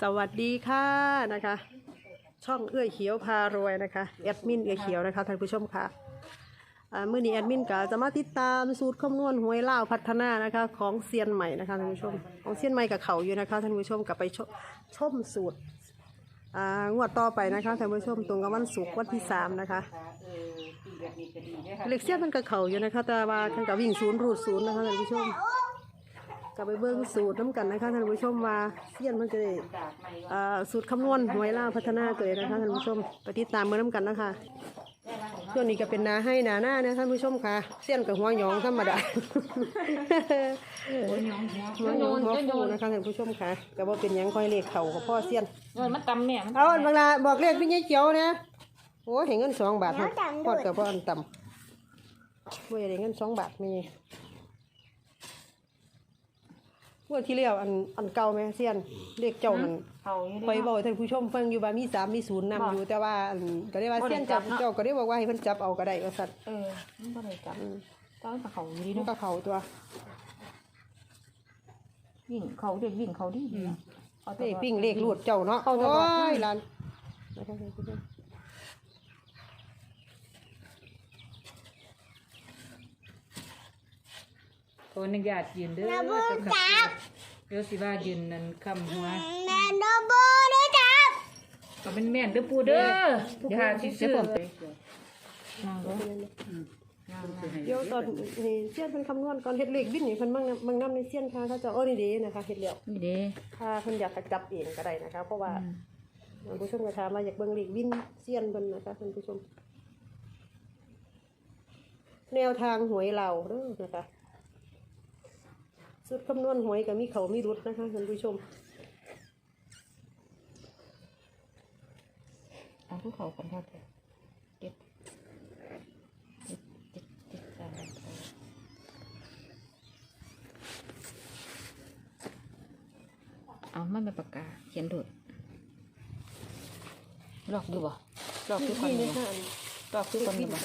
สวัสดีค่ะนะคะ ช่องเอื้อยเขียวพารวยนะคะแอดมินเอื้อยเขียวนะคะท่านผู้ชมค่ะอ่ามื่อนี้แอดมินก็จะมาติดตามสูตรคำนวณหวยล่าวพัฒนานะคะ ของเซียนใหม่นะคะท่านผู้ชมของเซียนใหม่กับเขาอยู่นะคะท่านผู้ชมกลับไปชมชมสูตรอ่างวดต่อไปนะคะท่านผู้ชมตรงกับวันศุกร์วันที่สามนะคะเออปีแบบนี้ก็ดีด้วยค่ะเล็กเซียนมันกับเขาอยู่นะคะแต่ว่าท่านกับวิ่งศูนย์รูดศูนย์นะคะท่านผู้ชม กลับไปเบิ้งสูตรน้ำกันนะคะท่านผู้ชมว่าเซียนมันจะได้ดาบใหม่อ่าสูตรคำนวณหวยล่าวพัฒนาตัวเองนะคะท่านผู้ชมไปติดตามมือน้ำกันนะคะส่วนนี้ก็เป็นนาให้นาหน้านะท่านผู้ชมค่ะเสี้ยนกับหัวหยองธรรมดาหัวหยองหัวหัวหยองหัวฟูนะคะท่านผู้ชมค่ะก็บ่เป็นหยังคอยเลขเข่ากับพ่อเสี้ยนเงินมันตำเนี่ยมันเอาบางลาบอกเลขพี่ยายเจียวนะโอ้เห็นเงินสองบาทครับพอดกับพ่ออันต่ำว่าได้เงินสองบาทมี เมื่อที่เรียวอันอันเก่าไหมเสี้ยนเลขเจ้ามันเขาอยู่ไปด้วยบอกท่านผู้ชมฟังอยู่ว่ามีสามมีศูนย์นำอยู่แต่ว่าอันก็ได้ว่าบ่ได้เส้นจับจับเนาะ เจ้าก็ได้บอกว่าให้เพิ่นจับเอาก็ได้ว่าสัตว์เออมันก็เลยจับตอนเขาอยู่ดีมันเนาะก็เขาตัววิ่งเขาเด็กวิ่งเขาดีดีนะอาแต่เลขว่าปิ้งเลขรูดเจ้าเนาะเข้าตโอ้ลอดยหลานนะคะท่านผู้ชม ขออนุญาตยืนเด้อเจ้าค่ะเดี๋ยวสิว่ายืนนั่นคำหัวแม่โนบูด้วยจับก็เป็นแม่นเด้อปูเด้ออย่าหาสิซื้อนั่งเลยเดี๋ยวตอนนี่เสี้ยนเพิ่นคำนวณก่อนเฮ็ดเลขบินนี่เพิ่นมั่งนำมั่งนำในเสี้ยนค่ะเขาเจะโอ้นี่เดีนะคะเฮ็ดแล้วนี่เด้ถ้าเพิ่นอยากจะจับเองก็ได้นะคะ เพราะว่าท่านผู้ชมก็ถามว่าอยากเบิ่งเลขบินเสี้ยนเพิ่นนะคะท่านผู้ชม แนวทางหวยเราเด้อนะคะ สุดคำนวณหวยก็มีเขามีรุดนะคะท่านผู้ชมเอาผู้เขากันครับเก็บเก็บเก็บเก็บตามเอาไม่เป็นปากกาเขียนโดดหลอกดูบ่หลอกคือคนนี่ดูนะบ่คะอันหลอกคือคนดูบ่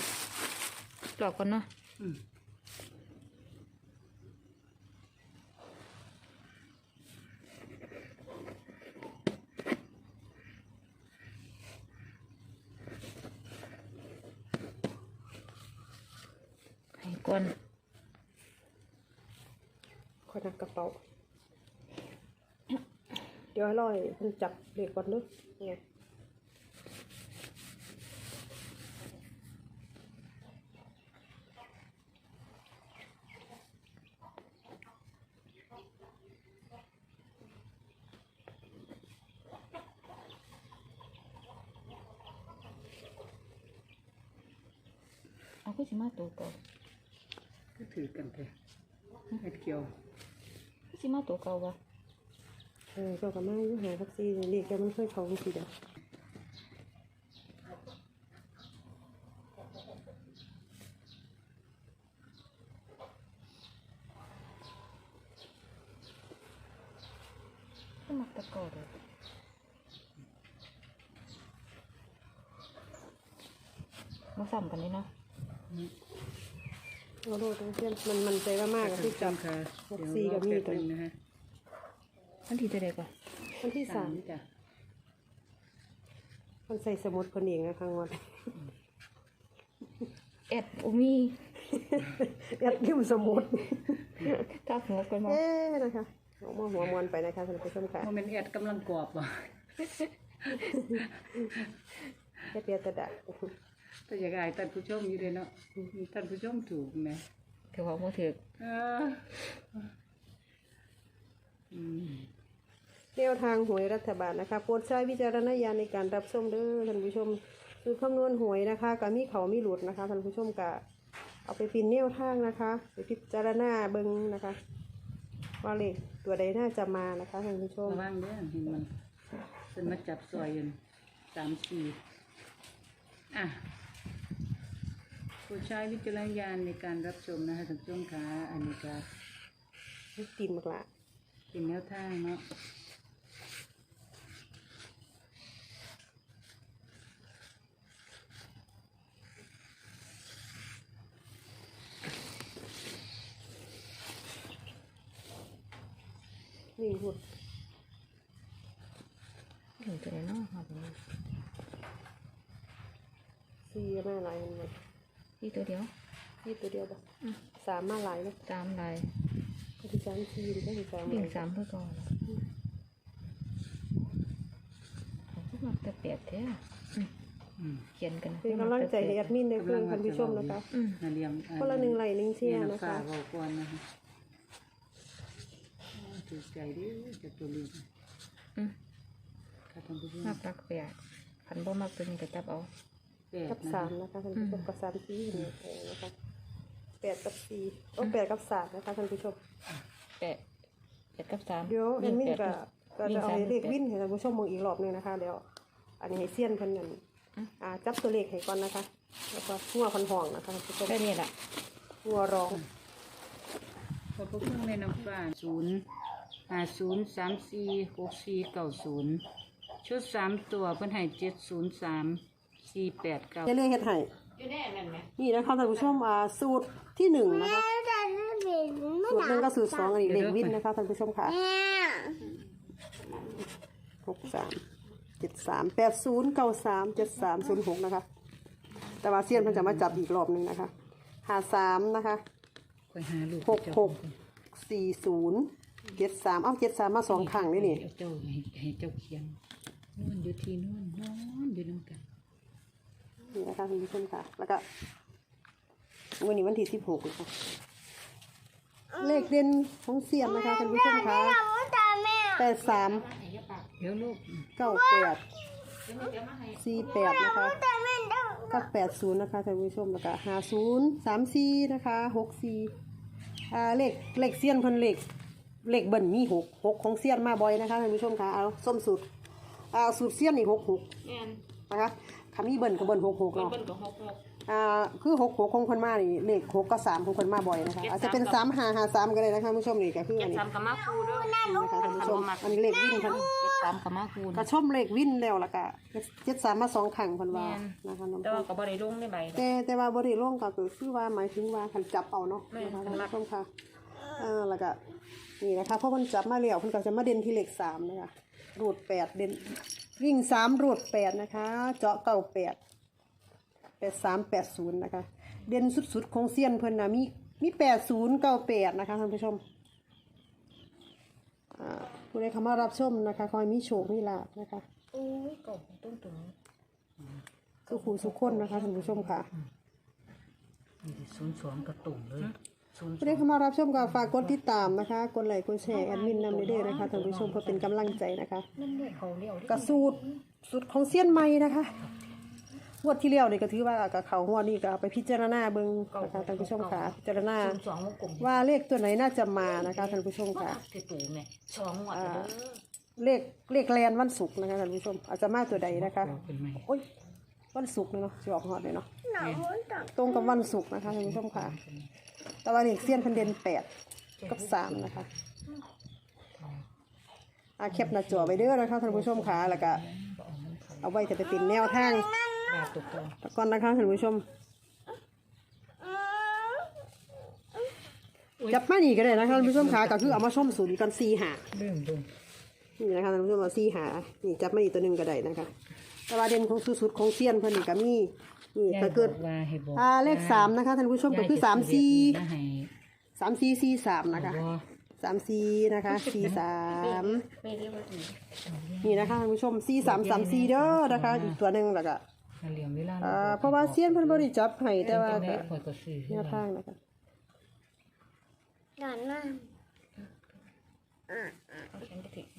หลอกคนเนาะ ก่อนขอนักกระเป๋า เดี๋ยวให้รอยเพิ่นจับเลขก่อนเด้อเนี่ยเอาคือสิมาตัวเก่าก็ ถือกันเถอะเฮ็ดเกี่ยวคือสิมาตัวเก่าวะเออเจ้ากับมาอยู่หาทักซี่เลขแกมันเคยเขาจังซี่เด้อก็มักแตะเก่าเลยมาซ้ำกันเลยเนาะ เอาโลดเพื่อนมันมันใจว่ามากอะที่จับ ค่ะหกเดี๋ยวสี่รก็อมีแป๊บตัวนึงนะฮะมันทีจะได้ก่อนวันที่สามจ้ะมันใส่สมุดคนเองนะคะวันแอดอุมีแอดยิ้มสมุดกล้าหัวกันมาเอ๊ะนะคะออกมาหัวมวนไปนะคะท่านผู้ชมค่ะโมเมนต์แอดกำลังกรอบบ่ แค่เปียกระดาษ แต่อยากอายท่านผู้ชมอยู่เด้เนาะท่านผู้ชมถูกไหมถือว่าโมถือเอออืมแนวทางหวยรัฐบาลนะคะโปรดใช้วิจารณญาณในการรับชมเด้อท่านผู้ชมสูตรคำนวณหวยนะคะก็มีเขามีหลุดนะคะท่านผู้ชมก็เอาไปปินแนวทางนะคะ ไปพิจารณาเบิ่งนะคะว่าเลขตัวใดน่าจะมานะคะท่านผู้ชมระวังเด้อเห็นมันเป็นมาจับซอยกันสามสี่อะ ผู้ใช้วิจารณญาณในการรับชมนะคะท่านผู้ชมคะอันนี้ก็ตีนมากละเป็นแนวทางเนาะนี่หุดถึงตัวไหนเนาะครับสี่มาหลายอันเลย ที่ตัวเดียวนี่ตัวเดียวบ่อืมสามมาหลายเลยสามลายก็ที่สามสี่หรือก็ที่สามวิ่งสามเพื่อก่อนเขาก็มาแต่แปดแท้อืมอืมเขียนกันนะเป็นกำลังใจให้แอดมินในเพื่อนท่านผู้ชมนะคะอืมนาเรียมคนละหนึ่งไหลหนึ่งเชี่ยนะนะคะคะบอกก่อนนะคะถือใจดิจะตัวลืมอืมค่ะท่านผู้ชมมักรักแปดพันบ่มักตัวนี้ก็จับเอา แปดกับนะสาคะมนะคะท่านผู้ชมกับสามสี่เนี่ยเออนะคะแปดกับสี่โอ้แปดกับสามนะคะท่านผู้ชมแปดแปดกับสามเดี๋ยวแอดมินแปก็ดก็จะเอาเลขวิ่นให้ท่านผู้ชมมองอีกรอบหนึงนะคะเดี๋ยวอันนี้ให้เซียนเพิ่นนั่นอ่าจับตัวเลขให้ก่อนนะคะ แล้วก็หัวพันห่องนะคะท่านผู้ชมแค่นี้แหละหัวรองพอพวกในน้ำฟ้าศูนย์ห้าศูนย์สามสี่หกสี่เก้าศูนย์ชุดสามตัวเพิ่นให้เจ็ดศูนย์สาม สี่แปดเก้าจะเรียกเฮ็ดให้อยู่แน่นั่นไหมนี่นะคะท่านผู้ชมอ่าสูตรที่หนึ่งนะคะแม่จะเป็นไม่สูตรหนึ่งก็สูตรสองอันนี้เลขวิ่นนะคะท่านผู้ชมค่ะแม่หกสามเจ็ดสามแปดศูนย์เก้าสามเจ็ดสามศูนย์หกนะคะ แต่ว่าเซียนเพิ่นจะมาจับอีกรอบหนึ่งนะคะหาสามนะคะค่อยหาลูกหกหกสี่ศูนย์เจ็ดสามเอ้าเจ็ดสามมาสองครั้งนี่นี่เจ้าให้ให้เจ้าเขียนนอนอยู่ที่นอนนอนอยู่น้ำกัน นี่นะคะท่านผู้ชมค่ะ แล้วก็วันนี้วันที่สิบหกนะคะเลขเด่นของเซียนนะคะท่านผู้ชมค่ะทำว่าแต่แม่แปดสามเดี๋ยวลูกเก้าแปดสี่แปดนะคะแต่แม่ต้องกับแปดศูนย์นะคะท่านผู้ชมแล้วก็ห้าศูนย์สามสี่นะคะหกสี่อ่าเลขเลขเซียนเพิ่นเลขเลขเบิ่นมีหกหกของเซียนมาบ่อยนะคะท่านผู้ชมค่ะเอาส้มสูตรอ่าสูตรเซียนนี่หกหกแม่นนะคะ คำนี้เบิ่นก็เบิ่นหกหกเบิ้ลเนาะเบิ้ลก็หกหกอ่าคือหกหกของคนมานี่เลขหกกับสามของคนมาบ่อยนะคะอาจจะเป็นสามห้าห้าสามก็ได้นะคะท่านผู้ชมนี่ก็คือเจ็อัดนนี้สามกับมาคูด้วยนะคะท่านผู้ชมอันนี้เลขวิ่นเพิ่นเจ็ดสามกับมาคูกระชมเลขวิ่นแล้วแล้วก็เจ็ดสามมาสองครั้งเพิ่นว่าแม่นนะคะน้องแต่ว่าก็บ่ได้ลงในใบดอกแต่แต่ว่าบริโภคก็คือว่าหมายถึงว่าคันจับเอาเนาะแม่นะคะคัท่านนรักผู้ชมค่ะเออแล้วก็นี่นะคะเพราะมันจับมาแล้วเพิ่นก็จะมาเด่นที่เลขสามนะคะรูดแปดเด่น วิ่งสามรูดแปดนะคะ เจาะเก้าแปดแปดสามแปดศูนย์นะคะ เด่นสุดๆของเซียนเพิ่นนะมีมีแปดศูนย์เก้าแปดนะคะท่านผู้ชมอ่าผู้ใดเข้ามารับชมนะคะ คอยมีโชคมีลาภนะคะอุ้ยเก่าตุ้งตุ้งสุขูสุขคนนะคะท่านผู้ชมค่ะศูนย์สองกระตุ่มเลยศูนย์ ผู้ใดเข้ามารับชมก็ฝากกดติดตามนะคะ กดไลค์กดแชร์แอดมินนำเด้อนะคะท่านผู้ชมเพื่อเป็นกำลังใจนะคะนั่นเลยเขาเลี้ยวดิกระสูตรสูตรของเซียนใหม่นะคะงวดที่แล้วนี่ก็ถือว่ากับเขางวดนี้ก็เอาไปพิจารณาเบิ่งนะคะท่านผู้ชมค่ะพิจารณาศูนย์สองวงกลมว่าเลขตัวไหนน่าจะมานะคะท่านผู้ชมค่ะที่ตู่แม่สองหมวดเด้อเลขเลขแลนวันศุกร์นะคะท่านผู้ชม อาจจะมาตัวใดนะคะบอกเป็นไหมโอ้ยวันศุกร์เลยเนาะจะออกฮอดเลยเนาะหนาวจังตรงกับวันศุกร์นะคะท่านผู้ชมค่ะ แต่ว่านี่เซียนเพันเดนแปดกับสามนะคะอาแคปหน้าจอไว้เด้อนะคะท่านผู้ชมค่ะแล้วก็เอาไว้จะไปเป็นแนวทางแบบตุกตรงก่อนนะคะท่านผู้ชม จับมานี่ก็ได้นะคะท่านผู้ชมค่ะก็คือเอามาชมสูตรกันสี่หาเริ่มดูนี่นะคะท่านผู้ชมเอาสี่หานี่จับมาอีกตัวหนึ่งก็ได้นะคะ แต่ว่าเด่นของสุดๆของเซียนเพิ่นนี่ก็มี นี่ถ้าเกิดว่าให้บอกอ่าเลขสามนะคะท่านผู้ชมก็คือสามสี่ยายจะซื้อเห็ดนี่นะให้สามสี่สี่สามนะคะบ่สามสี่นะคะสี่สามไม่เรียกว่าอีกนี่นะคะท่านผู้ชมสี่สามสามสี่เด้อนะคะ อีกตัวหนึ่งแล้วก็ถ้าเหลี่ยมเวลาอ่าเพราะว่าเซียนเพิ่นบ่ได้จับให้แต่ว่าจังก็ได้ข่อยก็ซื้อแนวทางนะคะหนาวมากเอาฉันไปถึง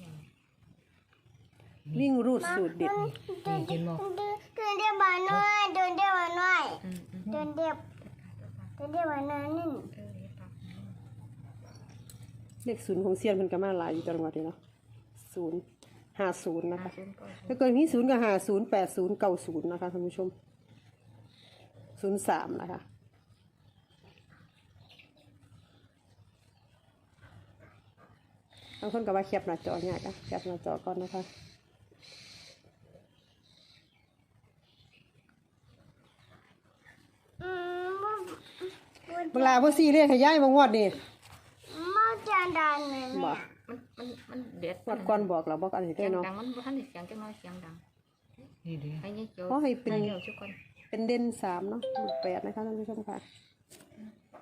ยัง วิ่งรูดสูตรเด็ดเดินเดินเดินเดียวมาหน่อยเดินเดียวมาหน่อยอืมอืมเดินเดียวเดินเดียวมาหน่อยนี่เออเรียกปากเลขศูนย์ของเซียนเพิ่นก็มาหลายอยู่จังหวัดนี้เนาะศูนย์ห้าศูนย์นะคะศูนย์ก็ถ้าเกิดมีศูนย์กับห้าศูนย์แปดศูนย์เก้าศูนย์นะคะท่านผู้ชมศูนย์สามนะคะบางคนก็ว่าแคปหน้าจอเนี่ยค่ะแคปหน้าจอก่อนนะคะ เวลาพวกซีเรียกขย้ายมางวดนี่มาจานดานเลยบ่แม่มันมันมันเด็ดวัดก่อนบอกเราบอกอันนี้เสีได้ยงเนาะ ดังมันบ่ทันได้เสียงจังน้อยเสียงดังนี่เด้อให้ยี่เกียวขอให้เป็นเกียวทุกคนเป็นเด่นสามเนาะหลุดแปดนะคะท่านผู้ชมค่ะ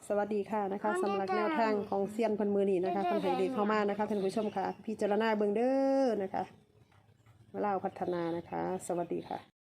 สวัสดีค่ะนะคะสำหรับแนวทางของเซียนเพันมือนีนะคะคนไทยเด็กเข้ามานะคะท่านผู้ชมค่ะ พิจารณาเบิ่งเด้อนะคะเล่าวพัฒนานะคะ สวัสดีค่ะ